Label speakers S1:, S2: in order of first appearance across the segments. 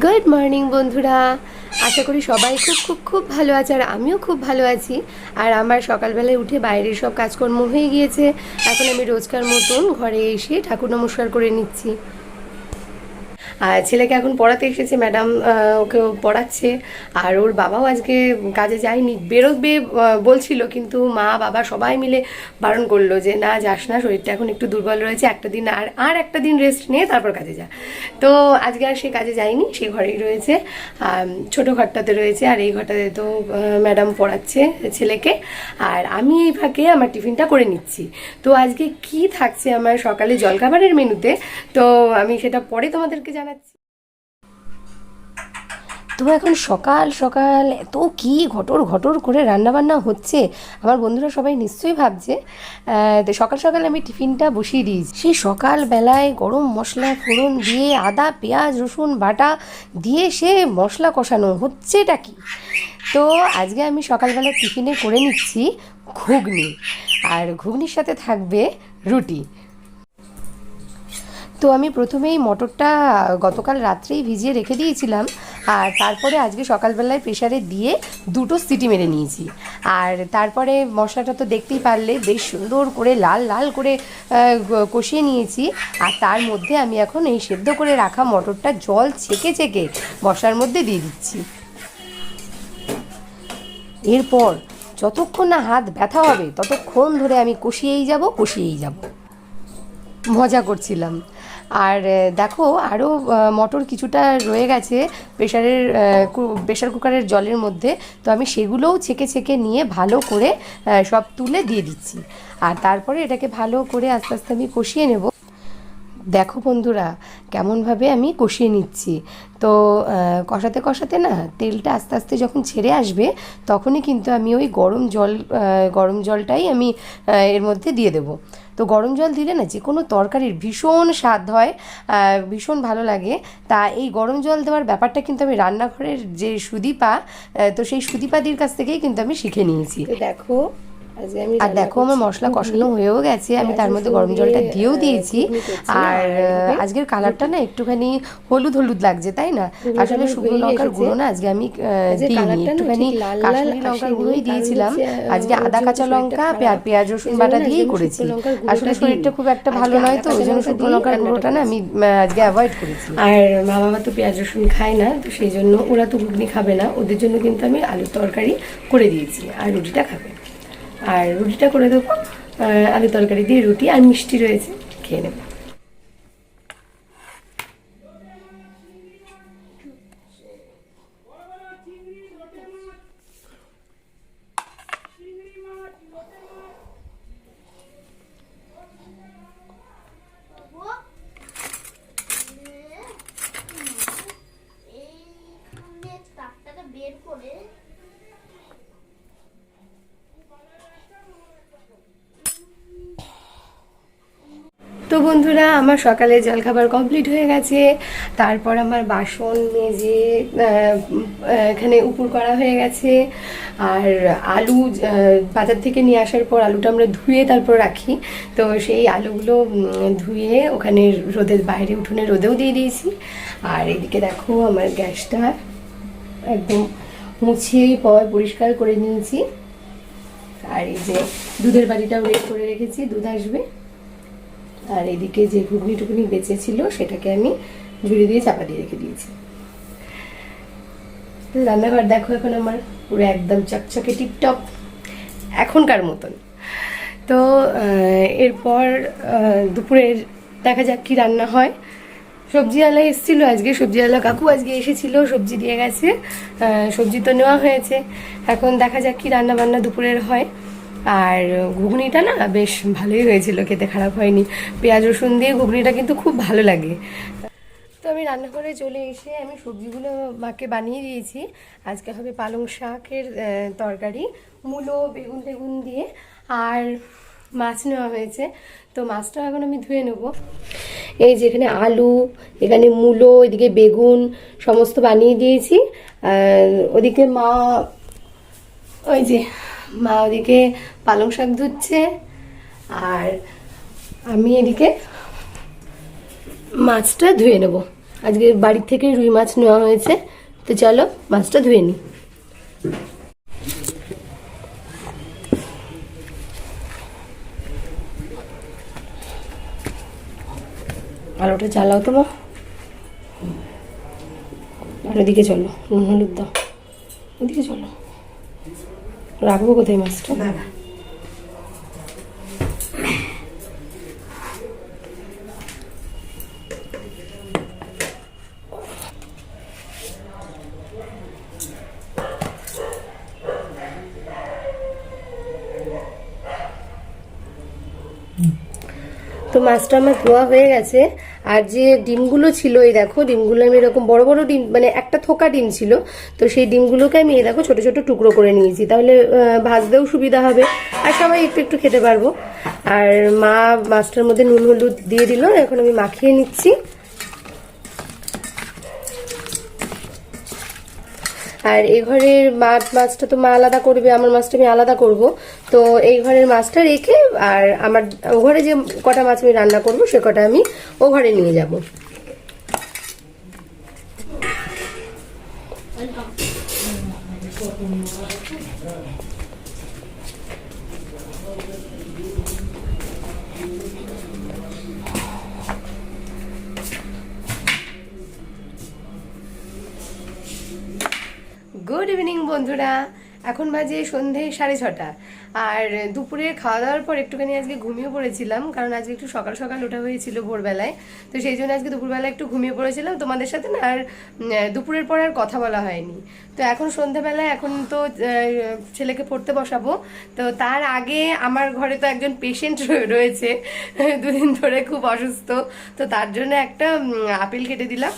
S1: Good morning বন্ধুরা। আশা করি সবাই খুব খুব খুব ভালো আছে আর আমিও খুব ভালো আছি। আর আমার সকালবেলায় উঠে বাইরের সব কাজকর্ম হয়ে গিয়েছে। এখন আমি রোজকার মতন ঘরে এসে ঠাকুর নমস্কার করে নিচ্ছি। আর ছেলেকে এখন পড়াতে এসেছে, ম্যাডাম ওকে পড়াচ্ছে। আর ওর বাবাও আজকে কাজে যায়নি। বেরোবে বলছিল, কিন্তু মা, বাবা সবাই মিলে বারণ করল যে, না, যাস না, শরীরটা এখন একটু দুর্বল রয়েছে, একটা দিন আর আর একটা দিন রেস্ট নিয়ে তারপর কাজে যা। তো আজকে আর সে কাজে যায়নি, সে ঘরেই রয়েছে। ছোট ঘরটাতে রয়েছে, আর এই ঘরটাতে তো ম্যাডাম পড়াচ্ছে ছেলেকে। আর আমি এই ফাঁকে আমার টিফিনটা করে নিচ্ছি। তো আজকে কি থাকছে আমার সকালে জলখাবারের মেনুতে, তো আমি সেটা পরে তোমাদেরকে জানাচ্ছি তো এখন সকাল সকাল এত কি ঘটর ঘটর করে রান্নাবান্না হচ্ছে? আমার বন্ধুরা সবাই নিশ্চয়ই ভাবছে সকাল সকাল আমি টিফিনটা বসিয়ে দিয়েছি। সেই সকালবেলায় গরম মশলা, ফোড়ন দিয়ে আদা, পেঁয়াজ, রসুন, বাটা দিয়ে সে মশলা কষানো হচ্ছেটা কি? তো আজকে আমি সকালবেলা টিফিনে করে নিচ্ছি ঘুগনি। আর ঘুগনির সাথে থাকবে রুটি। তো আমি প্রথমেই মটরটা গতকাল রাত্রেই ভিজিয়ে রেখে দিয়েছিলাম আর তারপরে আজকে সকালবেলায় প্রেশারে দিয়ে দুটো সিটি মেরে নিয়েছি। আর তারপরে মশলাটা তো দেখতেই পারলে বেশ সুন্দর করে লাল লাল করে কষিয়ে নিয়েছি। আর তার মধ্যে আমি এখন এই সেদ্ধ করে রাখা মটরটা জল ছেঁকে ছেঁকে মশলার মধ্যে দিয়ে দিচ্ছি। এরপর যতক্ষণ না হাত ব্যথা হবে ততক্ষণ ধরে আমি কষিয়েই যাব কষিয়েই যাব। মজা করছিলাম। আর দেখো আরও মটর কিছুটা রয়ে গেছে প্রেশারের প্রেশার কুকারের জলের মধ্যে। তো আমি সেগুলোও ছেঁকে ছেঁকে নিয়ে ভালো করে সব তুলে দিয়ে দিচ্ছি। আর তারপরে এটাকে ভালো করে আস্তে আস্তে আমি কষিয়ে নেব। দেখো বন্ধুরা, কেমনভাবে আমি কষিয়ে নিচ্ছি। তো কষাতে কষাতে না তেলটা আস্তে আস্তে যখন ছেড়ে আসবে, তখনই কিন্তু আমি ওই গরম জল গরম জলটাই আমি এর মধ্যে দিয়ে দেবো। তো গরম জল দিলে না যে কোনো তরকারির ভীষণ স্বাদ হয় ভীষণ ভালো লাগে। তা এই গরম জল দেওয়ার ব্যাপারটা কিন্তু আমি রান্নাঘরের যে সুদীপা তো সেই সুদীপাদির কাছ থেকেই কিন্তু আমি শিখে নিয়েছি।
S2: দেখো
S1: আর দেখো আমার মশলা কষানো হয়েও গেছে আমি তার মধ্যে গরম জলটা দিয়েও দিয়েছি। আর আজকের কালারটা না একটুখানি হলুদ হলুদ লাগছে তাই না? আসলে শুকনো লঙ্কার গুঁড়ো না আজকে আমি দিইনি। একটুখানি কাশ্মীরি লঙ্কার গুঁড়োই দিয়েছিলাম। আজকে আদা কাঁচা লঙ্কা আর পেঁয়াজ রসুন বাটা দিয়েই করেছি। আসলে শরীরটা খুব একটা ভালো নয় তো ওই জন্য শুকনো লঙ্কার গুঁড়োটা না আমি আজকে অ্যাভয়েড করেছি।
S2: আর মা বাবা তো পেঁয়াজ রসুন খায় না তো সেই জন্য ওরা তো ঘুগনি খাবে না। ওদের জন্য কিন্তু আমি আলুর তরকারি করে দিয়েছি আর রুটিটা খাবে। আর রুটিটা করে দেবো। আলু তরকারি দিয়ে রুটি আর মিষ্টি রয়েছে খেয়ে নেব। তো বন্ধুরা, আমার সকালে জলখাবার কমপ্লিট হয়ে গেছে। তারপর আমার বাসন মেজে এখানে উপুর করা হয়ে গেছে। আর আলু বাজার থেকে নিয়ে আসার পর আলুটা আমরা ধুয়ে তারপর রাখি। তো সেই আলুগুলো ধুয়ে ওখানে রোদের বাইরে উঠোনে রোদেও দিয়ে দিয়েছি। আর এদিকে দেখো আমার গ্যাসটা একদম মুছিয়ে পয় পরিষ্কার করে নিয়েছি। আর এই যে দুধের বাড়িটাও রেড করে রেখেছি, দুধ আসবে। আর এদিকে যে ঘুগনি টুকুনি বেঁচে ছিল সেটাকে আমি ঝুড়ি দিয়ে চাপা দিয়ে রেখে দিয়েছি। রান্নাঘর দেখো এখন আমার পুরো একদম চকচকে টিপটপ, এখনকার মতন। তো এরপর দুপুরের দেখা যাক কি রান্না হয়। সবজিওয়ালা এসেছিল আজকে সবজিওয়ালা কাকু আজকে এসেছিল, সবজি দিয়ে গেছে সবজি তো নেওয়া হয়েছে। এখন দেখা যাক কি রান্না বান্না দুপুরের হয়। আর ঘুগনিটা না বেশ ভালোই হয়েছিল, খেতে খারাপ হয়নি। পেঁয়াজ, রসুন দিয়ে ঘুগনিটা কিন্তু খুব ভালো লাগে। তো আমি রান্নাঘরে চলে এসে আমি সবজিগুলো মাকে বানিয়ে দিয়েছি। আজকে হবে পালং শাকের তরকারি, মূলো, বেগুন টেগুন দিয়ে, আর মাছ নেওয়া হয়েছে। তো মাছটা এখন আমি ধুয়ে নেব। এই যে এখানে আলু, এখানে মূলো, এদিকে বেগুন, সমস্ত বানিয়ে দিয়েছি। ওদিকে মা, ওই যে মা ওদিকে পালং শাক ধুচ্ছে, আর আমি এদিকে মাছটা ধুয়ে নেব। আজকে বাড়ির থেকে রুই মাছ নেওয়া হয়েছে, তো চলো মাছটা ধুয়ে নিই। আলোটা জ্বালাও তো মা। আর ওদিকে চলো হলুদ দাও। ওদিকে চলো। রাখব কোথায় মাছটা? তো মাছটা আমার ধোয়া হয়ে গেছে। আর যে ডিমগুলো ছিল, এই দেখো, ডিমগুলো আমি এরকম বড় বড় ডিম মানে একটা থোকা ডিম ছিল, তো সেই ডিমগুলোকে আমি, এই দেখো, ছোট ছোট টুকরো করে নিয়েছি। তাহলে ভাজতেও সুবিধা হবে আর সবাই একটু একটু খেতে পারব। আর মা মাছটার মধ্যে নুন হলুদ দিয়ে দিল, এখন আমি মাখিয়ে নিচ্ছি। আর এই ঘরের মাছ মাছটা তো মা আলাদা করবে, আমার মাছটা আমি আলাদা করব। তো এই ঘরের মাছটা রেখে আর আমার, ও ঘরে যে কটা মাছ আমি রান্না করব, সে কটা আমি ও ঘরে নিয়ে যাব।
S1: গুড ইভিনিং বন্ধুরা। এখন বাজে সন্ধে সাড়ে ছটা। আর দুপুরের খাওয়া দাওয়ার পর একটুখানি আজকে ঘুমিয়ে পড়েছিলাম, কারণ আজকে একটু সকাল সকাল ওঠা হয়েছিল ভোরবেলায়। তো সেই জন্য আজকে দুপুরবেলা একটু ঘুমিয়ে পড়েছিলাম। তোমাদের সাথে না আর দুপুরের পর আর কথা বলা হয়নি। তো এখন সন্ধ্যাবেলায় এখন তো ছেলেকে পড়তে বসাবো। তো তার আগে আমার ঘরে তো একজন পেশেন্ট রয়েছে। দুদিন ধরে খুব অসুস্থ। তো তার জন্য একটা আপেল কেটে দিলাম।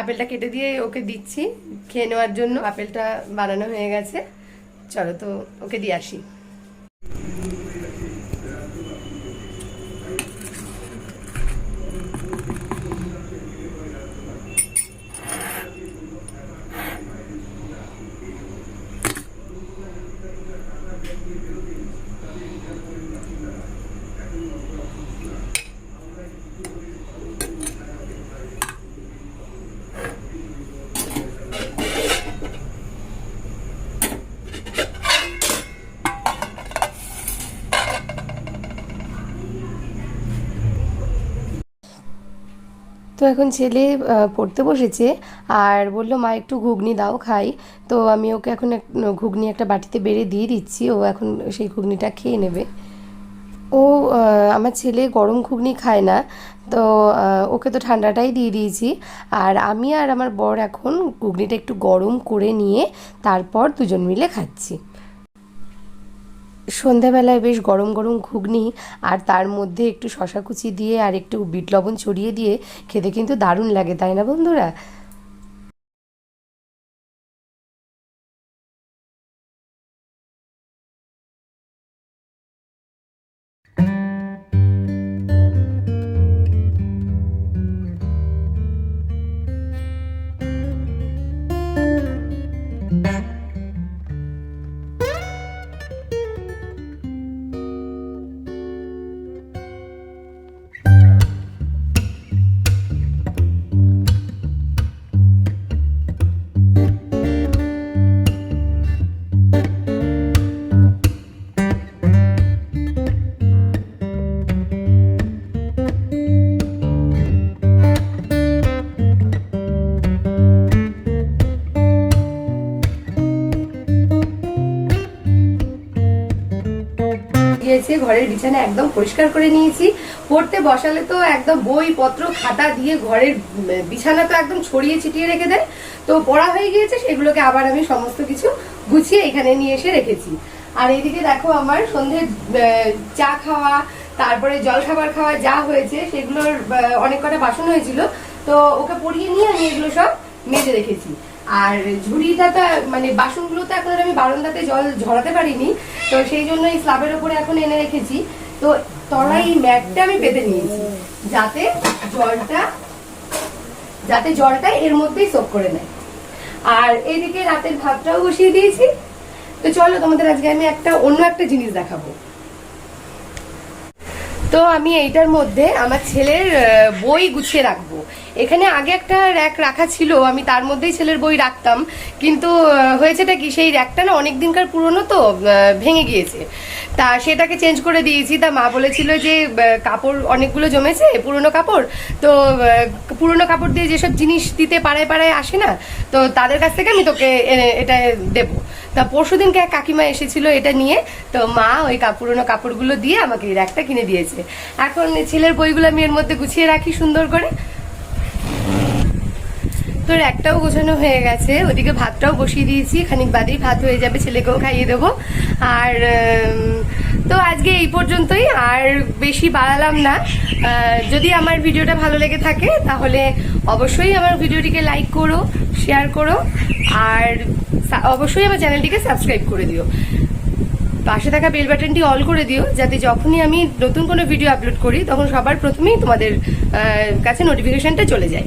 S1: আপেলটা কেটে দিয়ে ওকে দিচ্ছি। খেয়ে নেওয়ার জন্য আপেলটা বানানো হয়ে গেছে। চলো তো ওকে দিয়ে আসি। তো এখন ছেলে পড়তে বসেছে আর বলল, মা, একটু ঘুগনি দাও, খাই। তো আমি ওকে এখন ঘুগনি একটা বাটিতে বেড়ে দিয়ে দিচ্ছি, ও এখন সেই ঘুগনিটা খেয়ে নেবে। ও আমার ছেলে গরম ঘুগনি খায় না, তো ওকে তো ঠান্ডাটাই দিয়ে দিয়েছি। আর আমি আর আমার বর এখন ঘুগনিটা একটু গরম করে নিয়ে তারপর দুজন মিলে খাচ্ছি। সন্ধ্যাবেলায় বেশ গরম গরম ঘুগনি আর তার মধ্যে একটু শশা কুচি দিয়ে আর একটু বিট লবণ ছড়িয়ে দিয়ে খেতে কিন্তু দারুণ লাগে, তাই না বন্ধুরা? গিয়েছে ঘরের বিছানা একদম পরিষ্কার করে নিয়েছি। পড়তে বসালে তো একদম বই পত্র খাতা দিয়ে ঘরের বিছানা তো একদম ছড়িয়ে ছিটিয়ে রেখে দেয় তো পড়া হয়ে গিয়েছে, সেগুলোকে আবার আমি সমস্ত কিছু গুছিয়ে এখানে নিয়ে এসে রেখেছি। আর এইদিকে দেখো আমার সন্ধে চা খাওয়া, তারপরে জল খাবার খাওয়া যা হয়েছে, সেগুলোর অনেক কটা বাসন হয়েছিল। তো ওকে পড়িয়ে নিয়ে আমি এগুলো সব মেজে রেখেছি। আর ঝুড়িটা তো মানে বাসনগুলো তো এখন আমি বারান্দাতে জল ঝরাতে পারিনি, তো সেই জন্য এই স্লাবের উপরে এখন এনে রেখেছি। তো তলায় এই ম্যাটটা আমি পেতে নিয়েছি, যাতে জলটা যাতে জলটা এর মধ্যেই সোক করে নেয়। আর এদিকে রাতের ভাতটাও বসিয়ে দিয়েছি। তো চলো, তোমাদের আজকে আমি একটা, অন্য একটা জিনিস দেখাবো। তো আমি এইটার মধ্যে আমার ছেলের বই গুছিয়ে রাখব। এখানে আগে একটা র্যাক রাখা ছিল, আমি তার মধ্যেই ছেলের বই রাখতাম। কিন্তু হয়েছেটা কি, সেই র্যাকটা না অনেক দিনকার পুরনো তো ভেঙে গিয়েছে। তা সেটাকে চেঞ্জ করে দিয়েছি। তা মা বলেছিল যে কাপড় অনেকগুলো জমেছে, পুরনো কাপড়। তো পুরনো কাপড় দিয়ে যেসব জিনিস দিতে পাড়ায় পাড়ায় আসে না, তো তাদের কাছ থেকে আমি তোকে এটা দেবো। তা পরশু দিনকে এক কাকিমা এসেছিল এটা নিয়ে, তো মা ওই পুরনো কাপড়গুলো দিয়ে আমাকে এই র্যাকটা কিনে দিয়েছে। এখন ছেলের বইগুলো আমি এর মধ্যে গুছিয়ে রাখি সুন্দর করে। তোর একটাও গোছানো হয়ে গেছে। ওদিকে ভাতটাও বসিয়ে দিয়েছি। খানিক বাদেই ভাত হয়ে যাবে, ছেলেকেও খাইয়ে দেবো। আর তো আজকে এই পর্যন্তই। আর বেশি বাড়ালাম না। যদি আমার ভিডিওটা ভালো লেগে থাকে, তাহলে অবশ্যই আমার ভিডিওটিকে লাইক করো, শেয়ার করো, আর অবশ্যই আমার চ্যানেলটিকে সাবস্ক্রাইব করে দিও। পাশে থাকা বেল বাটনটি অল করে দিও, যাতে যখনই আমি নতুন কোনো ভিডিও আপলোড করি, তখন সবার প্রথমেই তোমাদের কাছে নোটিফিকেশনটা চলে যায়।